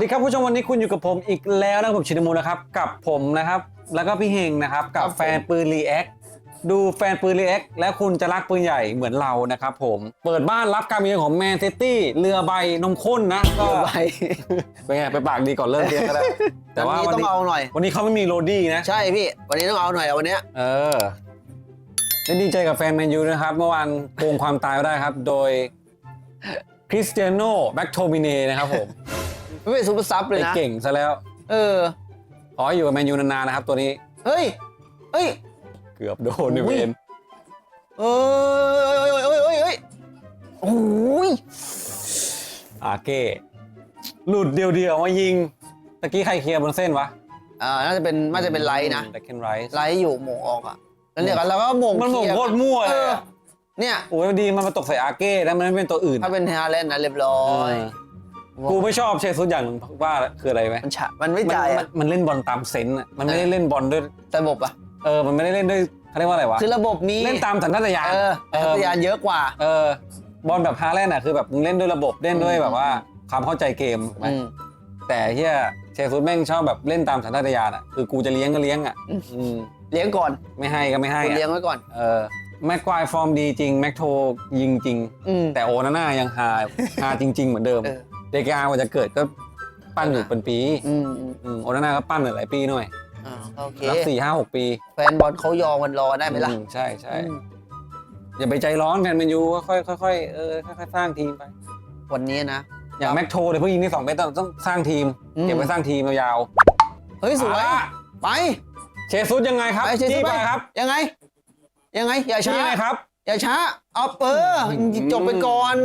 ดีครับผู้ชมวันนี้คุณอยู่กับผมอีกแล้วนะครับผมชินมูลนะครับกับผมนะครับ แล้วก็พี่เฮงนะครับกับครับผมแฟนปืนรีแอคดูแฟนปืนรีแอคแล้วคุณจะรักปืนใหญ่เหมือนเรานะครับผมเปิดบ้านรับการมาเยือนของแมนเซตี้เรือใบนมข้นนะก็เรือใบเป็นไงไปปากดีก่อนเริ่มเรียนก็ได้แต่ว่าวันนี้วันต้องนี้เอาหน่อย วันนี้เขาไม่มีโรดี้นะใช่พี่วันนี้ต้องเอาหน่อยอะวันเนี้ยเออและดีใจกับแฟนแมนยูนะครับ เมื่อวานโกงความตายไว้ได้ครับ โดยคริสเตียโนแบ็กโทมิเนนะครับผม ไม่เป็นซุปเปอร์ซับเลไปยนะ เก่งซะแล้ว เออ ขอให้อยู่กับแมนยูนานๆนะครับตัวนี้ เฮ้ย เฮ้ย เกือบโดนในเวอุ้ยนเอ้ยเอ้ยเอ้ยเอ้ยเอ้ยโอ้ยอาเก้ หลุดเดียวๆมายิง ตะกี้ใครเคลียร์บนเส้นวะอ่า น่าจะเป็น น่าจะเป็นไลท์นะแบ็คเคนไรส์ไลท์อยู่หม่งออกอะ แล้วเนี่ยกันแล้วก็หม่งมันหม่งเคลียร์โคตรมั่วเอเลยออะเนี่ย โอ้ยดีมันมาตกใส่อาเก้แล้วมันไม่เป็นตัวอื่นถ้าเป็นฮาแลนด์นะเรียบร้อเอยอ กูไม่ชอบเชซุสอย่างหนึ่งว่าคืออะไรไหมมันฉะมันไม่มันจ่ายมันอะ มันเล่นบอลตามเซนส์อะมันไม่ได้เล่นบอลด้วยระบบอะเออมันไม่ได้เล่นด้วยเขาเรียกว่าอะไรวะคือระบบนี้เล่นตามสัญชาตญาณเออเออพัทยานเยอะกว่า เออบอลแบบฮาแลนด์อะคือแบบมึงเล่นด้วยระบบเล่นด้วยแบบว่าความเข้าใจเกมถูกไหมอืม แต่เฮียเชซุสแม่งชอบแบบเล่นตามสัญชาตญาณอะคือกูจะเลี้ยงก็เลี้ยงอะอืมอืมเลี้ยงก่อนไม่ให้ก็ไม่ให้คุณอะเลี้ยงไว้ก่อน เออแม็กควายฟอร์มดีจริง แม็กโทยิงจริง อืม แต่โอนาน่ายังฮา ฮาจริง ๆ เหมือนเดิม เออ เดกากว่าจะเกิดก็ปั้นอยู่เป็นปีอืมอืมอืมโอนาน่าก็ปั้นหลายปีหน่อยอ่าโอเครับสี่ห้าหกปีแฟนบอลเขายอมกันรอได้ไหมล่ะอืใช่ใช่อืมอย่าไปใจร้อนกันแมนยูค่อยๆค่อยๆเออค่อยๆสร้างทีมไป วันนี้นะ อย่างแม็กโทเดี๋ยวเพิ่งยิงที่สองเมตรต้องต้องสร้างทีม อืม เก็บไว้สร้างทีมยาวเฮ้ยๆสวยอะไป เชซุสยังไงครับไปเชจี้สไป ไปครับยังไง ยังไง อย่าจี้ช้าไงครับ อย่าช้า เอาเปอร์อืมจบไปก่อน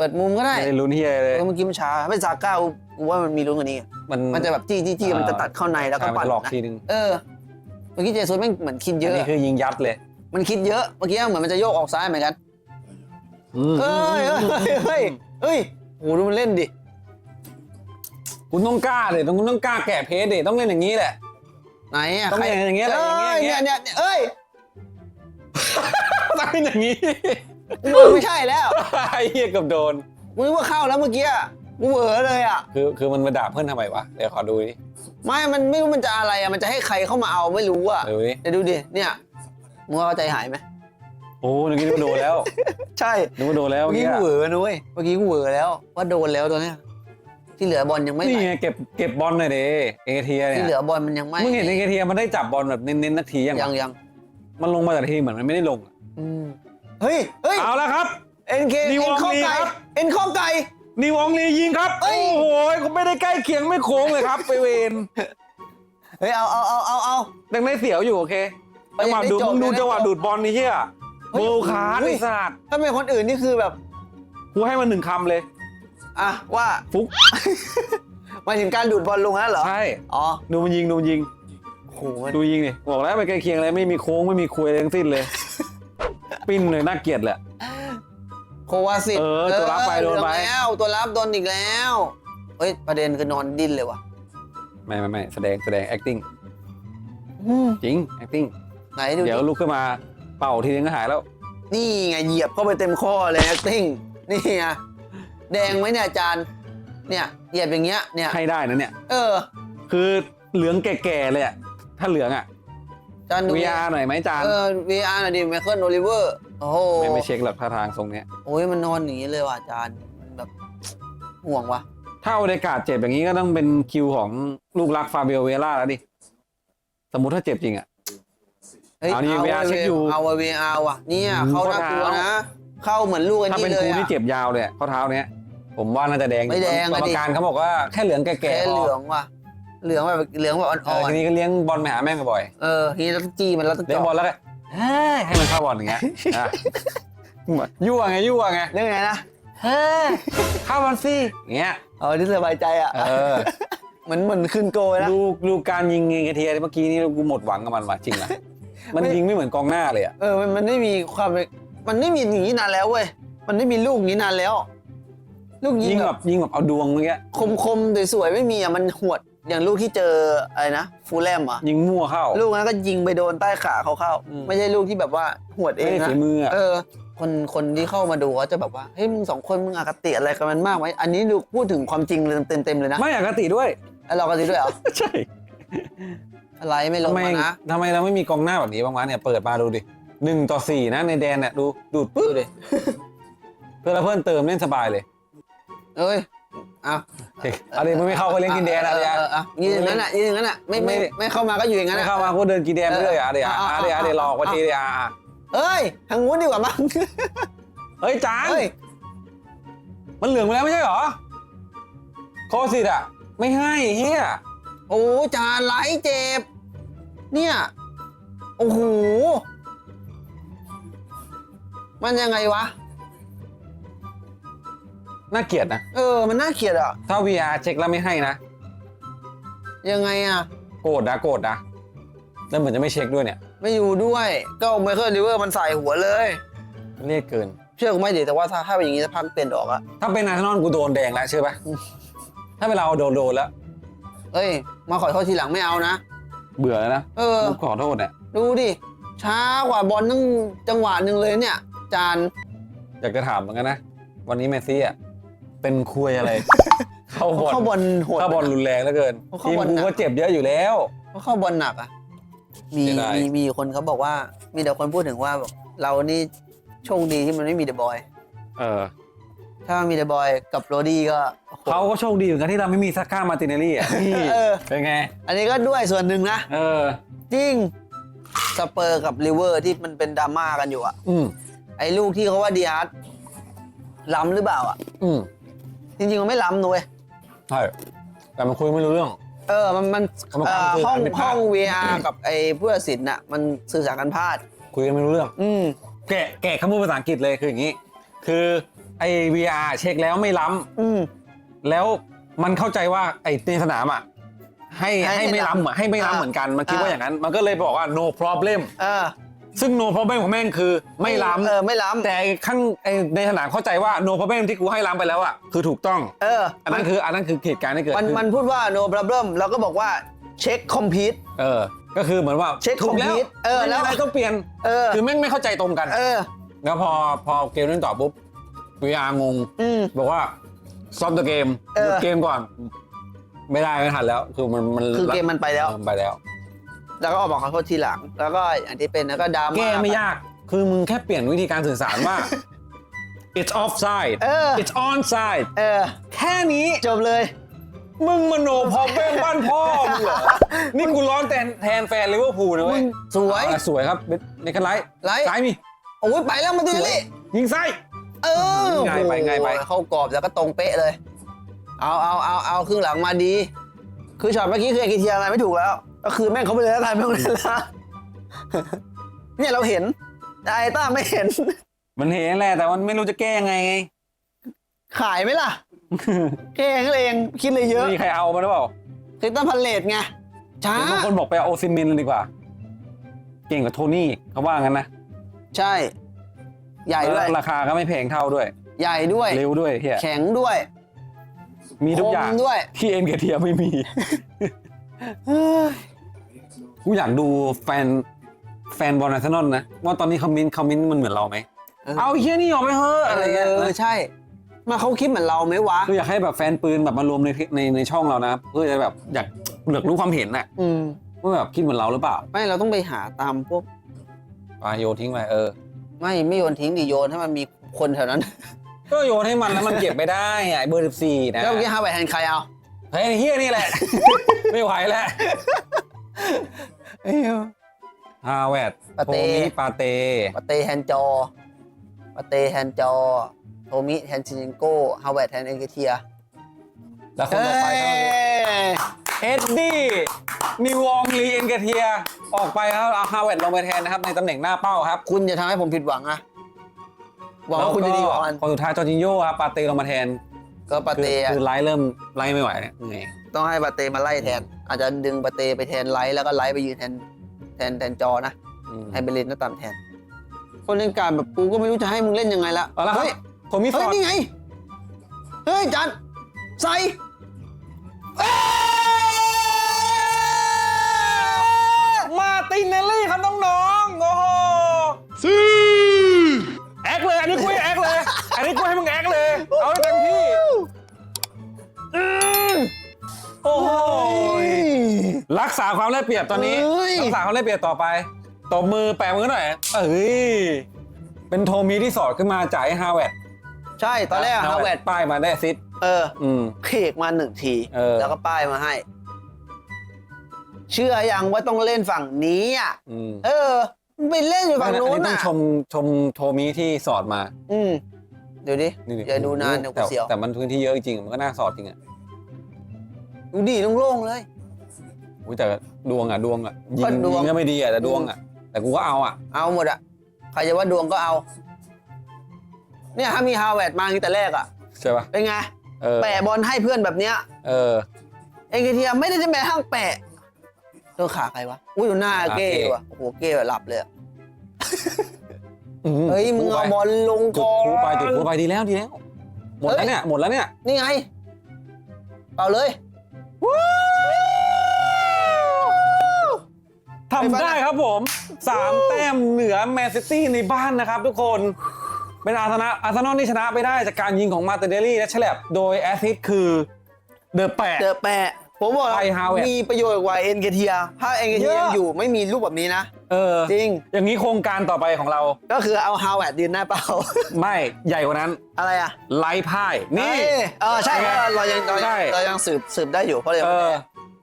เปิดมุมก็ได้ไม่ได้ลุ้นเฮียเลย เออเมื่อกี้มันช้าไม่ซาก้ากูว่ามันมีลุ้นกว่านี้มันมันจะแบบจี้จี้จี้มันจะตัดเข้าในแล้วก็ใช่มันปั่นจะหลอกนะทีนึงเออเมื่อกี้เจสุนแม่งเหมือนคิดเยอันอะ นี้คือยิงยัดเลยมันคิดเยอะเมื่อกี้เหมือนมันจะโยกออกซ้ายเหมือนกันอืมเฮ้ยเฮ้ยเฮ้ยเฮ้ยโหดูมันเล่นดิคุณต้องกล้าเลยต้องคุณต้องกล้าแก้เพจดิต้องเล่นอย่างนี้แหละ ไหนอะต้องใครอย่างเงี้ยแหละอย่างเงี้ยเอ้ยเนี่ยเนี่ยเอ้ย ต้องเล่นอย่างนี้ กูว่าไม่ใช่แล้วไอ้เหี้ยเกับโดนกูนึกว่าเข้าแล้วเมื่อกี้อะกูเหวอเลยอะ คือคือมันมาด่าเพื่อนทำไมวะ เดี๋ยวขอดูดิไม่ มันไม่รู้มันจะอะไรอะ มันจะให้ใครเข้ามาเอาไม่รู้อะดูดิเดี๋ยวดูดิ เนี่ย มึงว่าเขาใจหายไหม โอ้นึกว่าโดนแล้วใช่ นึกว่าโดนแล้วเมื่อกี้เมื่กูอเหกี้วอนะเว้ย เมื่อกี้กูเหวอแล้ว ว่าโดนแล้วตัวเนี้ย ที่เหลือบอลยังไม่นี่ไหลไงเก็บเก็บบอลหน่อยดิเอเทียเนี่ที่ยเหลือบอลมันยังไม่มึงเห็นเอเทียมันได้จับ บอลแบบเน้นๆนาทียังยังวะยังมันลงมาแต่ทีเหมือนมันไม่ได้ลงอะอืม เฮ้ย เฮ้ย เอาละครับ เอ็นเคนี่เอ็นข้อวงลีไก่ ครับ เอ็นข้อไก่ นิวองลียิงครับ เอ้โอ้ย โหเขาไม่ได้ใกล้เคียงไม่โค้งเลยครับ ไปเวนเฮ้ย เอาเอาเอาเอาเอา ยังได้เสียวอยู่โอเคเฮ้จัยงหวะดูได้จบมึงดูได้จบจังหวะดูดบอลนี่เฮียเฮ้โบยคาร์ดเฮ้ไอ้ยสัตว์ถ้าเป็นคนอื่นนี่คือแบบ กูให้มันหนึ่งคำเลย อะ ว่าฟุกหมายถึงการดูดบอลลงนั้นเหรอ ใช่อ๋อดูมันยิงดูมันยิงโหมันดูยิงดิบอกแล้วไปใกล้เคียงเลยไม่มีโค้งไม่มีคุยอะไรทั้งสิ้นเลย ปิ้นเลยน่าเกลียดแหละ โควาสิตเออตัวรับไปโดนไปเหลืองแล้วตัวรับโดนอีกแล้วเฮ้ยประเด็นคือนอนดิ้นเลยว่ะไม่ไม่ไม่แสดงแสดง acting อืมจริง acting ไหนดูดิเดี๋ยวลุกขึ้นมาเป่าทีนึงก็หายแล้ว นี่ไงเหยียบเข้าไปเต็มข้อเลย acting นี่ไงแดงไหมเนี่ยอาจารย์เนี่ยเหยียบอย่างเงี้ยเนี่ยให้ได้นะเนี่ย เออ คือเหลืองแก่ๆเลยอะถ้าเหลืองอะอา จารย์ดู VR หน่อยไหมจานเออ VR หน่อยดิไมเคิลโอลิเวอร์โอ้โหไม่ไม่เช็คหรอกท่าทางทรงเนี้ยโอ้ยมันนอนอย่างนี้เลยว่ะอาจารย์มันแบบห่วงว่ะถ้าโอเดกาดเจ็บอย่างนี้ก็ต้องเป็นคิวของลูกรักฟาเบ o เวล่าแล้วดิ สมมุติถ้าเจ็บจริงอะเฮ้ยเอานี่ VR ว่ะเช็คอยู่เอาว่ะ VR ว่ะเนี่ยอืมเข้าน่ากลัวข้อเท้านะเข้าเหมือนลูกอันถ้านี้เป็นเลกูยที่อะ เจ็บยาวเลยข้อเท้าเนี้ย ผมว่าน่าจะแดงอยู่ไม่แดงกรอะรมดิการเขาบอกว่าแค่เหลืองแก่แค่ๆพเหอลืองว่ะ เหลืองแบบเหลืองแบบเออ่ออนทีนี้ก็เลี้ยงบอลไปหาแม่งบ่อยๆเออทีนี้เราต้องจี้มันแล้วต้องๆเลี้ยงเจาะบอลแล้วก็เฮ้ยให้มันเข้าบอลอย่างเงี้ยอะยั่วไงยั่วไงเรื่องไงนะเฮ้ยเข้าบอลสิอย่างเงี้ยเอาที่สบายใจอะเออเหมือนเหมือนขึ้นโกยนะ ดูดูการยิงเงเทียเมื่อกี้นี่กูหมดหวังกับมันว่ะจริงนะมันไม่ ยิงไม่เหมือนกองหน้าเลยอะเออมันมันไม่มีความมันไม่มีอย่างนี้นานแล้วเว้ยมันไม่มีลูกอย่างนี้นานแล้ว ลูกยิยิงงแบแบบบยิงแบบเอาดวงเมื่อกี้ คมคมๆสวยๆไม่มีอะมันหวด อย่างลูกที่เจออะไรนะฟูลแลมอะยิงมั่วเข้า ลูกนั้นก็ยิงไปโดนใต้ขาเขาเข้า อืม ไม่ใช่ลูกที่แบบว่าหวดเอไม่งได้นะฝีมืออะเออ คนคนที่เข้ามาดูเขาจะแบบว่าเฮ้ยมึงสองคนมึงอคติอะไรกันมันมากไหมอันนี้ดูพูดถึงความจริงเลยเต็มเต็มๆเลยนะไม่อคติด้วย แล้วเราก็ดีด้วยเหรอ ใช่อะไรไม่ลทำงไมมานะทำไมเราไม่มีกองหน้าแบบนี้บ้างวะเนี่ยเปิดมาดูดิหนึ่งต่อสี่นะในแดนเนี่ยดูดูดดูปึ๊บดิเพื่อนเราเพิ่มเติมเล่นสบายเลย เอ้ยเอาเฮ้ยเอาดิมึงไม่เข้าก็เล่นกินแดนอะเดี๋ยวเออเออยืนอย่างนั้นอะยืนอย่างนั้นอะไม่ไม่ไม่ไม่เข้ามาก็อยู่อย่างนั้นไม่อะเข้ามาก็เดินกินแดนไปเลยอะเดี๋ยวเอออะเอาเดี๋ยวเอาเดี๋ยวหลอกเอาว่าทีเดียวอะเอ้ยทางงู้นดีกว่ามั้งเฮ้ยจานเฮ้ยมันเหลืองไปแล้วไม่ใช่เหรอโคสิตอะ ไม่ให้เฮียโอ้จานไหลเจ็บ เนี่ยโอ้โหมันยังไงวะ น่าเกลียดนะ เออ มันน่าเกลียดอะ ถ้า VR เช็คแล้วไม่ให้นะ ยังไงอะ โกรธนะโกรธนะแล้วเหมือนจะไม่เช็คด้วยเนี่ย ไม่อยู่ด้วย ก็เอาไมเคิลดิเวอร์มันใส่หัวเลย เรียกเกิน เชื่อกูไหม่ดีแต่ว่าถ้าถ้าเป็นอย่างนี้จะพักเปลี่ยนออกอะถ้าเป็นอาร์เซนอลกูโดนแดงแล้วเชื่อปะถ้าเป็นเราโดนโดนแล้ว เอ้ย มาขอโทษทีหลังไม่เอานะ เบื่อแล้วนะเออ กูขอโทษเนี่ยดูดิ ช้ากว่าบอลตั้งจังหวะหนึ่งเลยเนี่ย จาน อยากจะถามเหมือนกันนะ วันนี้เมสซี่อะ เป็นคุยอะไร เข้าบอลเข้าบอลโหด เข้าบอลรุนแรงเหลือเกินเขาเข้าทีมบอลกูหนัก ก็เจ็บเยอะอยู่แล้วเขาเข้าบอลหนักอะมีเสียดาย มีมีคนเขาบอกว่า มีแต่คนพูดถึงว่าแบบเรานี่โชคดีที่มันไม่มีเดอะบอย เออถ้ามีเดอะบอยกับโรดี้ก็โอ้โหเขาก็โชคดีเหมือนกันที่เราไม่มีซักก้ามาร์ติเนลลี่อะนี่เออ เป็นไง อันนี้ก็ด้วยส่วนหนึ่งนะ เออ จริง สเปอร์กับลิเวอร์ที่มันเป็นดราม่ากันอยู่อะอืมไอ้ลูกที่เขาว่าดีอาร์ตล้ำหรือเปล่าอะอืม จริงๆมันไม่ล้ำนุ้ยใช่ แต่มันคุยไม่รู้เรื่อง เออมันมันกรรมเอ่การอสื่อห้องสารผิดพห้ลาอดง VR กับไอ้ผู้ตัดสินน่ะมันสื่อสารกันพลาด คุยกันไม่รู้เรื่อง อืม แกะแกะคำพูดภาษาอังกฤษเลยคืออย่างนี้ คือไอ VR เช็คแล้วไม่ล้ำอืมแล้วมันเข้าใจว่าไอ้ในสนามอะให้ให้ให้ไม่ให้ล้ำล้ำอะให้ไม่อ่าล้ำเหมือนกันมันคิดอ่าว่า อย่างนั้น มันก็เลยบอกว่า no problem เออ ซึ่ง no problem ของแม่งคือไม่ล้เออไม่ล้ำแต่ไอ้ข้างไอ้ในสนามเข้าใจว่า no problem ที่กูให้ล้ำไปแล้วอะคือถูกต้องำเอออันนั้นคืออันนั้นคือเหตุการณ์ที่เกิดมันขึ้นมันพูดว่า no problem แล้วก็บอกว่าเช็คคอมพิวต์ เออ ก็คือเหมือนว่าเช็คถูกแล้ว complete เออแล้ว ไม่มีอะไรต้องเปลี่ยนเออ คือแม่งไม่เข้าใจตรงกัน เออ แล้วพอพอเกมเล่นต่อปุ๊บ VR งง อืม บอกว่าซอมตัวเกมเออ หยุดเกมก่อน ไม่ได้ไม่ทันแล้ว คือมันมันคือเกมมันไปแล้ว เออไปแล้ว แล้วก็ออกมาขอโทษทีหลัง แล้วก็อย่างที่เป็นแล้วก็ดราม่าแก้ไม่ยาก คือมึงแค่เปลี่ยนวิธีการสื่อสารว่า it's offside เออ it's onside เออ แค่นี้ จบเลย มึงมโนพอเป็นบ้านพ่อมึงเหรอ นี่กูร้อนแทนแทนแฟนลิเวอร์พูลนะมึเว้ยงสวยเอาล่ะสวยครับในกันไลท์ไลท์ ซ้ายมีโอ้ยไปแล้วมาดิลี่ยิงไส้เออง่ายไปง่ายไปโอ้โหเข้ากรอบแล้วก็ตรงเป๊ะเลย เอาเอาเอาเอาครึ่งหลังมาดี คือช็อตเมื่อกี้คือเอกิเทียอะไรไม่ถูกแล้ว ก็คือแม่งเขาไปเลยแล้วกันไม่ต้องเล่นละเนี่ยเราเห็นแต่ไอ้ต้าไม่เห็น มันเห็นแหละแต่มันไม่รู้จะแก้ยังไงไง ขายไหมล่ะแค่เองคิดเลยเยอะมีใครเอามาหรือเปล่าคริสตันพันเลตไงช้าเห็นบางคนบอกไปเอาโอซิมินเลยดีกว่า เก่งกว่าโทนี่เขาว่างั้นนะใช่ ใหญ่ด้วย แล้วราคาก็ไม่แพงเท่าด้วย ใหญ่ด้วย เร็วด้วยเฮียแข็งด้วยมีทุกอย่างคมด้วย ที่เอ็นเกเทียไม่มี กูอยากดูแฟนแฟนบอลอาร์เซนอลนะว่าตอนนี้คอมเมนต์คอมเมนต์มันเหมือนเราไหมเออเอาไอ้เฮียนี่ออกไปเถอะอะไรเงี้ยเออใช่ มาเขาคิดเหมือนเราไหมวะคืออยากให้แบบแฟนปืนแบบมารวมในในในช่องเรานะเพื่อจะแบบอยากเหลือกรู้ความเห็นน่ะอืมว่าแบบคิดเหมือนเราหรือเปล่าไม่เราต้องไปหาตามพวกอะโยนทิ้งไปเออ ไม่ไม่โยนทิ้งดิโยนให้มันมีคนแถวนั้น ก็โยนให้มันแล้วมันเก็บไม่ได้อะไอ้เบอร์สิบสี่นะแล้วเมื่อกี้ฮาไปแทนใครเอาเฮ้ยไอ้เฮียนี่แหละ ไม่ไหวแล้ว เอ้ยฮาแวดปาโทเต้ มิปาเต ปาเตแทนจอปาเตแทนจอ โทมิแทนชินโก้ฮาวเวิร์ดแทนเอเกเทียแล้วคนต่อไปก็เอ็ดดี้มีวองลีเอ็นเกเทีย ออกไปครับเอาฮาแวดลงไปแทนนะครับในตำแหน่งหน้าเป้าครับคุณจะทำให้ผมผิดหวังอะหวังว่าคุณจะดีกว่ามันคนสุดท้ายจอร์จินโยครับปาเตลงมาแทน ก็ปาคือเตอะคือไลท์เริ่มไล่ไม่ไหวเนี่ยเหนื่อยต้องให้ปาเตมาไล่แทน อาจจะดึงปาเตไปแทนไลท์แล้วก็ไลท์ไปยืนแทนแทนแทนจอนะอืมให้ไปเล่นหน้าต่ำแทน คนเล่นการแบบกูก็ไม่รู้จะให้มึงเล่นยังไงละเอาละครับเฮ้ยผมมีฟเฮ้อยร์ด นี่ไง เฮ้ยจันใส่เอ้ย รักษาความได้เปรียบตอนนี้ เอ้ย รักษาความได้เปรียบต่อไปตบมือแปะมือหน่อยเอ้ยเป็นโทมีที่สอดขึ้นมาจ่ายฮาวเวิร์ดใช่ตอนแรกฮาวเวิร์ดป้ายมาได้ซิดเอออืม เคกมาหนึ่งที เออ แล้วก็ป้ายมาให้ เชื่อยังว่าต้องเล่นฝั่งนี้อะอืมเออมันไปเล่นอยู่อัฝั่นงนี้นู้นต้องน่ะชมชมโทมีที่สอดมาอืมเดี๋ยวดินี่อย่าดูนานเดี๋ยวกูแต่เสียวแต่มันพื้นที่เยอะจริงๆมันก็น่าสอดจริงอะดูดิโล่งๆเลย อุ้ยแต่ดวงอะดวงอะยิงก็ดวง ยิงก็ไม่ดีอะแต่ดวงอะแต่กูก็เอาอะเอาหมดอะใครจะว่าดวงก็เอา เนี่ยถ้ามีฮาวเวิร์ดมาอย่างนี้แต่แรกอะใช่ปะเป็นไงเออแปะบอลให้เพื่อนแบบเนี้ย เออ เอ็งเทียไม่ได้จะแม้ห้างแปะโดนขาใครวะ อุ้ยดูหน้าขาเก้เก้ ว่ะโอ้โหเก้แบบหลับเลยอะอืเฮ้ยมึงเอาบอลลงจุก่ดอนครูไปจุดครูไปดีแล้วดีแล้ว หมดแล้วเนี่ยหมดแล้วเนี่ย นี่ไง เปล่าเลย ทำได้ครับผมสามแต้มเหนือแมนซิตี้ในบ้านนะครับทุกคน เป็นอาร์เซนอลอาร์เซนอลที่ชนะไปได้จากการยิงของมาร์ติเนลลี่และเฉลบโดยแอสซิสต์คือเดอะแปะเจอแปะผมบอกไป Harvard มีประโยชน์กว่าเอ็นเกเทีย ถ้าเอ็นเกเทียเยอะยังอยู่ไม่มีรูปแบบนี้นะ เออ จริง อย่างนี้โครงการต่อไปของเรา ก็คือเอาฮาวเวิร์ดยืนหน้าเป้า ไม่ใหญ่กว่านั้น อะไรอะไล่พ่าย นี่ เอ้ยเออใช่เป็นไงเรายังเราใช่ยังเรายังสืบสืบได้อยู่เพราะเรายังเอไม่อแพ้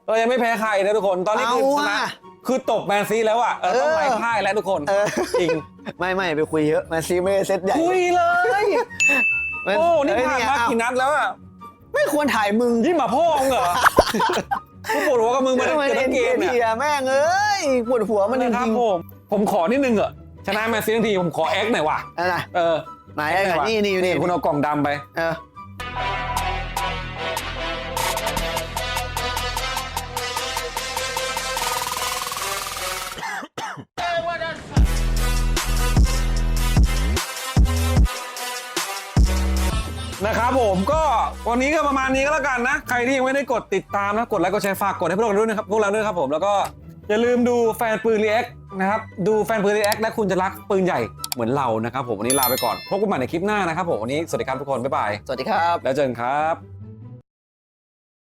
เรายังไม่แพ้ใครนะทุกคน ตอนนี้คือเอาชนะว่ะ คือตกแมนซีแล้วอะเออต้องเออไล่พ่ายแล้วทุกคนเออ จริงไม่ไม่ไปคุยเยอะแมนซีไม่ได้เซตใหญ่คุยเลย แมโอ้ นี่เอ้ยผ่านไงมาเอ้กี่นัดแล้วอะไม่ควรถ่ายมึงยิ่งมาพ่อมึงเหรอกูปวดหัวกับมึงมาทำไมเกือบเอ็ทั้นงเกเกมเนี่ยเทียแม่งเอ้ยปวดหัวมันจนะครับริงผมผมขอนิดนึงเหอะชนะแมนซีทั้งทีผมขอแอคหน่อยว่ะๆอะไรเออไหนไอ้ไหนว่ะนี่นี่นี่คุณเอากล่องดำไป เออ ครับผมก็วันนี้ก็ประมาณนี้ก็แล้วกันนะ ใครที่ยังไม่ได้กดติดตามนะกดไลค์กดแชร์ฝากกดให้พวกเราด้วยนะครับพวกเราด้วยครับผมแล้วก็อย่าลืมดูแฟนปืนรีแอคนะครับดูแฟนปืนรีแอคและคุณจะรักปืนใหญ่เหมือนเรานะครับผมวันนี้ลาไปก่อนพบกันใหม่ในคลิปหน้านะครับผมวันนี้สวัสดีครับทุกคนบ๊ายบายสวัสดีครับ แล้วเจอกันครับ